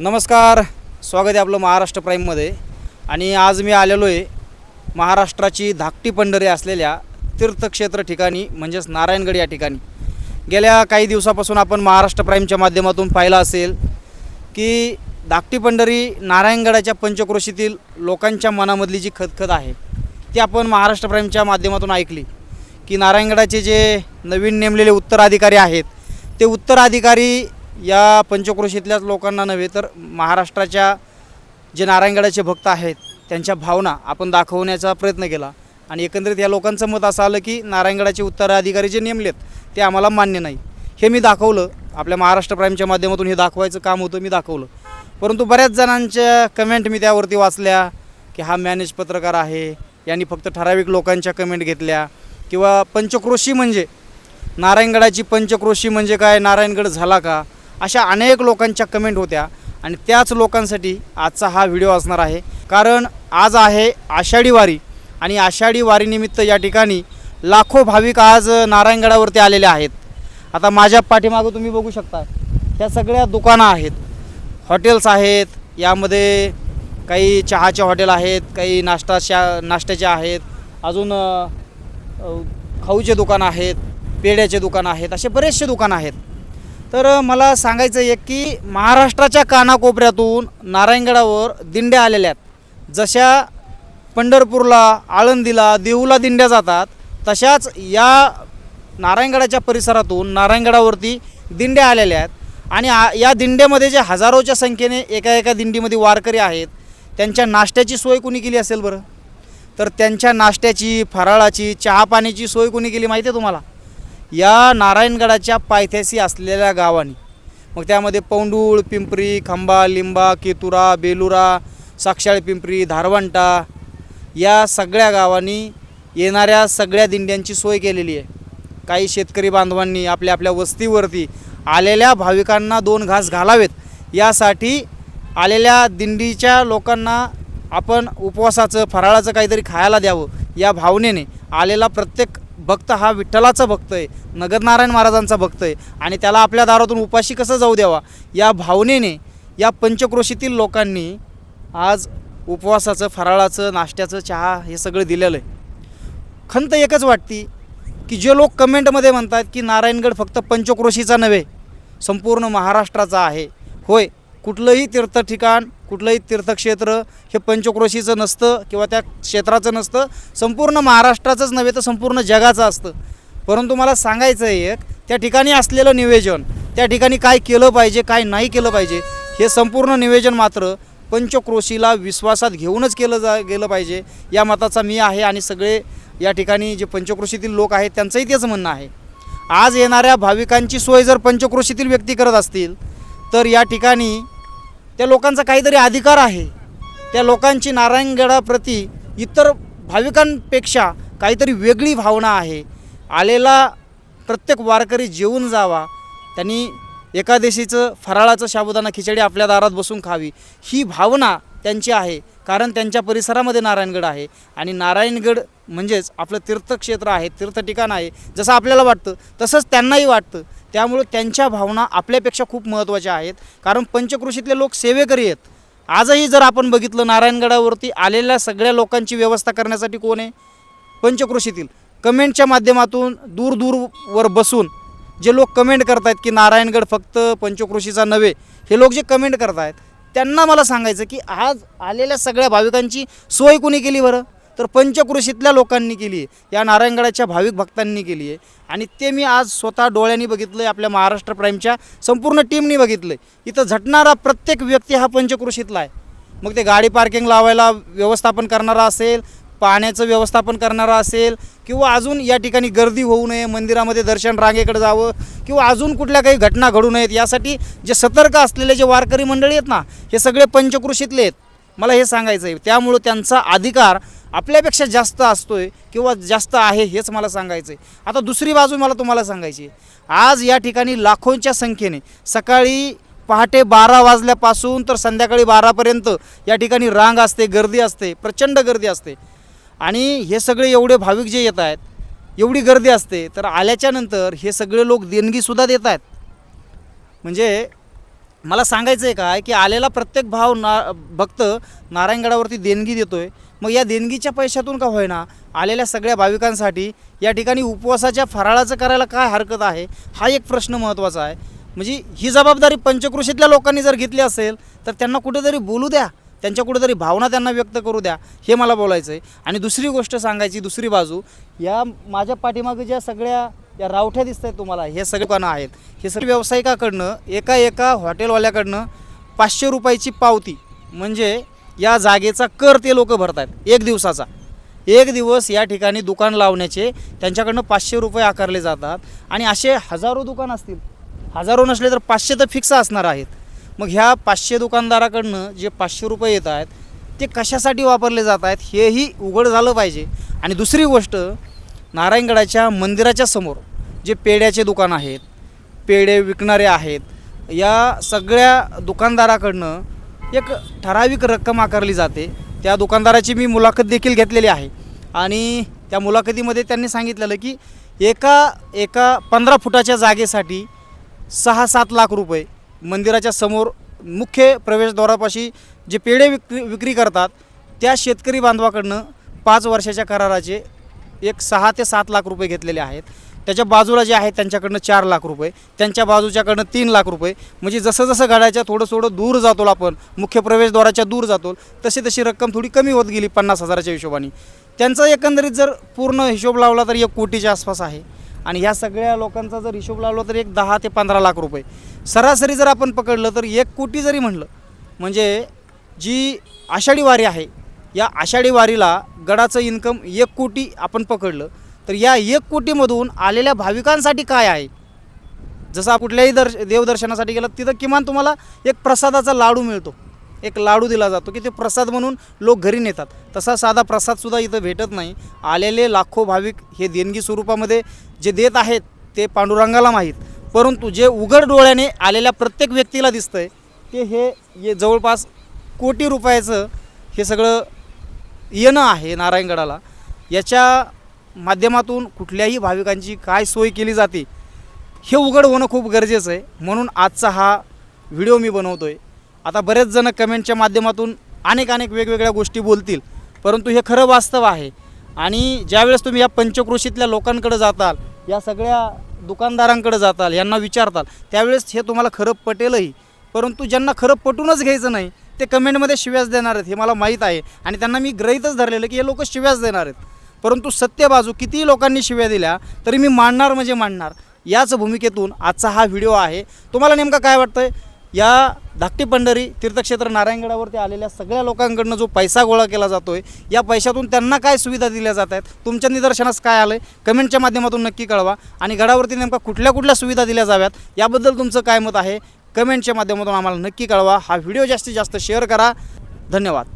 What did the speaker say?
नमस्कार स्वागत आहे आपलं महाराष्ट्र प्राईममध्ये. आणि आज मी आलेलो आहे महाराष्ट्राची धाकटी पंढरी असलेल्या तीर्थक्षेत्र ठिकाणी म्हणजेच नारायणगड या ठिकाणी. गेल्या काही दिवसापासून आपण महाराष्ट्र प्राईमच्या माध्यमातून पाहिलं असेल की धाकटी पंढरी नारायणगडाच्या पंचक्रोशीतील लोकांच्या मनामधली जी खदखद आहे ती आपण महाराष्ट्र प्राईमच्या माध्यमातून ऐकली की नारायणगडाचे जे नवीन नेमलेले उत्तराधिकारी आहेत ते उत्तराधिकारी या पंचक्रोशीतल्याच लोकांना नव्हे तर महाराष्ट्राच्या जे नारायणगडाचे भक्त आहेत त्यांच्या भावना आपण दाखवण्याचा प्रयत्न केला. आणि एकंदरीत या लोकांचं मत असं आलं की नारायणगडाचे उत्तराधिकारी जे नेमलेत ते आम्हाला मान्य नाही. हे मी दाखवलं. आपल्या महाराष्ट्र प्राईमच्या माध्यमातून हे दाखवायचं काम होतं मी दाखवलं. परंतु बऱ्याच जणांच्या कमेंट मी त्यावरती वाचल्या की हा मॅनेज पत्रकार आहे यांनी फक्त ठराविक लोकांच्या कमेंट घेतल्या. किंवा पंचक्रोशी म्हणजे नारायणगडाची पंचक्रोशी म्हणजे काय नारायणगड झाला का? अशा अनेक लोकांच्या कमेंट होत्या. आणि त्याच लोकांसाठी आजचा हा व्हिडिओ असणार आहे. कारण आज आहे आषाढी वारी. आणि आषाढी वारीनिमित्त या ठिकाणी लाखो भाविक आज नारायणगडावरती आलेले आहेत. आता माझ्या पाठीमागं तुम्ही बघू शकता ह्या सगळ्या दुकानं आहेत. हॉटेल्स आहेत यामध्ये काही चहाचे हॉटेल आहेत काही नाश्ताच्या नाश्त्याचे आहेत. अजून खाऊचे दुकानं आहेत पेढ्याचे दुकानं आहेत असे बरेचसे दुकानं आहेत. तर मला सांगायचं आहे की महाराष्ट्राच्या कानाकोपऱ्यातून नारायणगडावर दिंड्या आलेल्या आहेत. जशा पंढरपूरला आळंदीला देहूला दिंड्या जातात तशाच या नारायणगडाच्या परिसरातून नारायणगडावरती दिंड्या आलेल्या आहेत. आणि आ या दिंड्यामध्ये जे हजारोच्या संख्येने एका एका दिंडीमध्ये वारकरी आहेत त्यांच्या नाश्त्याची सोय कुणी केली असेल बरं? तर त्यांच्या नाश्त्याची फराळाची चहा पाण्याची सोय कुणी केली माहिती आहे तुम्हाला? या नारायणगडाच्या पायथ्याशी असलेल्या गावांनी. मग त्यामध्ये पौंडूळ पिंपरी खंबा लिंबा केतुरा बेलुरा साक्षाळ पिंपरी धारवंटा या सगळ्या गावांनी येणाऱ्या सगळ्या दिंड्यांची सोय केलेली आहे. काही शेतकरी बांधवांनी आपल्या आपल्या वस्तीवरती आलेल्या भाविकांना दोन घास घालावेत. यासाठी आलेल्या दिंडीच्या लोकांना आपण उपवासाचं फराळाचं काहीतरी खायला द्यावं या भावनेने आलेला प्रत्येक भक्त हा विठ्ठलाचा भक्त आहे नगरनारायण महाराजांचा भक्त आहे. आणि त्याला आपल्या दारातून उपाशी कसं जाऊ द्यावा? या भावनेने या पंचक्रोशीतील लोकांनी आज उपवासाचं फराळाचं नाश्त्याचं चहा हे सगळं दिलेलं आहे. खंत एकच वाटती की जे लोक कमेंटमध्ये म्हणतात की नारायणगड फक्त पंचक्रोशीचा नव्हे संपूर्ण महाराष्ट्राचा आहे. होय कुठलंही तीर्थ ठिकाण कुठलंही तीर्थक्षेत्र हे पंचक्रोशीचं नसतं किंवा त्या क्षेत्राचं नसतं. संपूर्ण महाराष्ट्राचंच नव्हे तर संपूर्ण जगाचं असतं. परंतु मला सांगायचं आहे एक त्या ठिकाणी असलेलं नियोजन त्या ठिकाणी काय केलं पाहिजे काय नाही केलं पाहिजे हे संपूर्ण नियोजन मात्र पंचक्रोशीला विश्वासात घेऊनच केलं जा गेलं पाहिजे. या मताचा मी आहे आणि सगळे या ठिकाणी जे पंचक्रोशीतील लोक आहेत त्यांचंही तेच म्हणणं आहे. आज येणाऱ्या भाविकांची सोय जर पंचक्रोशीतील व्यक्ती करत असतील तर या ठिकाणी त्या लोकांचा काहीतरी अधिकार आहे. त्या लोकांची नारायणगडाप्रती इतर भाविकांपेक्षा काहीतरी वेगळी भावना आहे. आलेला प्रत्येक वारकरी जेवून जावा. त्यांनी एकादशीचं फराळाचं साबुदाणा खिचडी आपल्या दारात बसून खावी. ही भावना त्यांची आहे. कारण त्यांच्या परिसरामध्ये नारायणगड आहे. आणि नारायणगड म्हणजेच आपलं तीर्थक्षेत्र आहे. तीर्थठिकाण आहे. जसं आपल्याला वाटतं तसंच त्यांनाही वाटतं. त्यामुळे त्यांच्या भावना आपल्यापेक्षा खूप महत्त्वाच्या आहेत. कारण पंचकृषीतले लोक सेवेकरी आहेत. आजही जर आपण बघितलं नारायणगडावरती आलेल्या सगळ्या लोकांची व्यवस्था करण्यासाठी कोण आहे? पंचकृषीतील. कमेंटच्या माध्यमातून दूर दूरवर बसून जे लोक कमेंट करतायत की नारायणगड फक्त पंचकृषीचा नव्हे हे लोक जे कमेंट करतायत त्यांना मला सांगायचं की आज आलेल्या सगळ्या भाविकांची सोय कुणी केली बरं? तर पंचकृषीतल्या लोकांनी केली आहे. या नारायणगडाच्या भाविक भक्तांनी केली आहे. आणि ते मी आज स्वतः डोळ्यांनी बघितलं आहे आपल्या महाराष्ट्र प्राईमच्या संपूर्ण टीमनी बघितलं आहे इथं झटणारा प्रत्येक व्यक्ती हा पंचकृषीतला आहे. मग ते गाडी पार्किंग लावायला व्यवस्थापन करणारा असेल पाण्याचं व्यवस्थापन करणारा असेल किंवा अजून या ठिकाणी गर्दी होऊ नये मंदिरामध्ये दर्शन रांगेकडे जावं किंवा अजून कुठल्या काही घटना घडू नयेत यासाठी जे सतर्क असलेले जे वारकरी मंडळी आहेत ना हे सगळे पंचकृषीतले आहेत. मला हे सांगायचं आहे त्यामुळं त्यांचा अधिकार आपल्यापेक्षा जास्त असतोय किंवा जास्त आहे हेच मला सांगायचं आहे आता दुसरी बाजू मला तुम्हाला सांगायची आहे. आज या ठिकाणी लाखोंच्या संख्येने सकाळी पहाटे बारा वाजल्यापासून तर संध्याकाळी बारापर्यंत या ठिकाणी रांग असते गर्दी असते प्रचंड गर्दी असते. आणि हे सगळे एवढे भाविक जे येत आहेत एवढी गर्दी असते तर आल्याच्यानंतर हे सगळे लोक देणगीसुद्धा देत आहेत. म्हणजे मला सांगायचं आहे काय की आलेला प्रत्येक भाव ना भक्त नारायणगडावरती देणगी देतो आहे मग या देणगीच्या पैशातून का होईना आलेल्या सगळ्या भाविकांसाठी या ठिकाणी उपवासाच्या फराळाचं करायला काय हरकत आहे? हा एक प्रश्न महत्त्वाचा आहे. म्हणजे ही जबाबदारी पंचकृषीतल्या लोकांनी जर घेतली असेल तर त्यांना कुठेतरी बोलू द्या. त्यांच्या कुठेतरी भावना त्यांना व्यक्त करू द्या. हे मला बोलायचं आहे आणि दुसरी गोष्ट सांगायची दुसरी बाजू या माझ्या पाठीमागे ज्या सगळ्या या रावठ्या दिसत आहेत तुम्हाला हे सगळे दुकानं आहेत. हे सगळे व्यावसायिकाकडनं एका एका हॉटेलवाल्याकडनं पाचशे रुपयाची पावती म्हणजे या जागेचा कर ते लोक भरत आहेत एक दिवसाचा. एक दिवस या ठिकाणी दुकान लावण्याचे त्यांच्याकडनं पाचशे रुपये आकारले जातात आणि असे हजारो दुकान असतील. हजारो नसले तर पाचशे तर फिक्स असणार आहेत. मग ह्या पाचशे दुकानदाराकडनं जे पाचशे रुपये येत आहेत ते कशासाठी वापरले जात आहेत हेही उघड झालं पाहिजे. आणि दुसरी गोष्ट नारायणगडाच्या मंदिराच्या समोर जे पेड्याचे दुकान आहेत पेढे विकणारे आहेत या सगळ्या दुकानदाराकडनं एक ठराविक रक्कम आकारली जाते. त्या दुकानदाराची मी मुलाखत देखील घेतलेली आहे. आणि त्या मुलाखतीमध्ये त्यांनी सांगितलेलं की एका एका पंधरा फुटाच्या जागेसाठी सहा सात लाख रुपये मंदिराच्या समोर मुख्य प्रवेशद्वारापाशी जे पेढे विक्री विक्री करतात त्या शेतकरी बांधवाकडनं पाच वर्षाच्या कराराचे एक सहा ते सात लाख रुपये घेतलेले आहेत. त्याच्या बाजूला जे आहे त्यांच्याकडनं चार लाख रुपये त्यांच्या बाजूच्याकडनं तीन लाख रुपये. म्हणजे जसं जसं गाड्याच्या थोडं थोडं दूर जातो आपण मुख्य प्रवेशद्वाराच्या दूर जातो तशी तशी रक्कम थोडी कमी होत गेली पन्नास हजाराच्या हिशोबाने. त्यांचा एकंदरीत जर पूर्ण हिशोब लावला तर एक कोटीच्या आसपास आहे. आणि ह्या सगळ्या लोकांचा जर हिशोब लावला तर एक दहा ते पंधरा लाख रुपये. सरासरी जर आपण पकडलं तर एक कोटी जरी म्हणलं म्हणजे जी आषाढी वारी आहे या आषाढी वारीला गडाचं इन्कम एक कोटी आपण पकडलं तर या एक कोटीमधून आलेल्या भाविकांसाठी काय आहे? जसं कुठल्याही दर्श देवदर्शनासाठी गेलात तिथं किमान तुम्हाला एक प्रसादाचा लाडू मिळतो. एक लाडू दिला जातो की ते प्रसाद म्हणून लोक घरी नेतात. तसा साधा प्रसादसुद्धा इथं भेटत नाही. आलेले लाखो भाविक हे देणगी स्वरूपामध्ये जे देत आहेत ते पांडुरंगाला माहीत. परंतु जे उघड डोळ्याने आलेल्या प्रत्येक व्यक्तीला दिसतंय ते हे ये जवळपास कोटी रुपयाचं हे सगळं येणं आहे नारायणगडाला. याच्या माध्यमातून कुठल्याही भाविकांची काय सोय केली जाते हे उघड होणं खूप गरजेचं आहे. म्हणून आजचा हा व्हिडिओ मी बनवतो आहे आता बरेच जण कमेंटच्या माध्यमातून अनेक अनेक वेगवेगळ्या गोष्टी बोलतील परंतु हे खरं वास्तव आहे. आणि ज्यावेळेस तुम्ही या पंचक्रोशीतल्या लोकांकडे जाताल या सगळ्या दुकानदारांकडे जाताल यांना विचारताल त्यावेळेस हे तुम्हाला खरं पटेलही परंतु ज्यांना खरं पटूनच घ्यायचं नाही ते कमेंटमध्ये शिव्यास देणार आहेत हे मला माहीत आहे. आणि त्यांना मी ग्रहीतच धरलेलं की हे लोक शिव्यास देणार आहेत. परंतु सत्य बाजू कितीही लोकांनी शिव्या दिल्या तरी मी मांडणार म्हणजे मांडणार याच भूमिकेतून आजचा हा व्हिडिओ आहे. तुम्हाला नेमकं काय वाटतंय? या धाकटी पंढरी तीर्थक्षेत्र नारायणगडावरती आलेल्या सगळ्या लोकांकडनं जो पैसा गोळा केला जातो आहे या पैशातून त्यांना काय सुविधा दिल्या जात आहेत? तुमच्या निदर्शनास काय आलं आहे कमेंटच्या माध्यमातून नक्की कळवा. आणि गडावरती नेमका कुठल्या कुठल्या सुविधा दिल्या जाव्यात? याबद्दल तुमचं काय मत आहे? कमेंटच्या माध्यमातून आम्हाला नक्की कळवा. हा व्हिडिओ जास्तीत जास्त शेअर करा. धन्यवाद.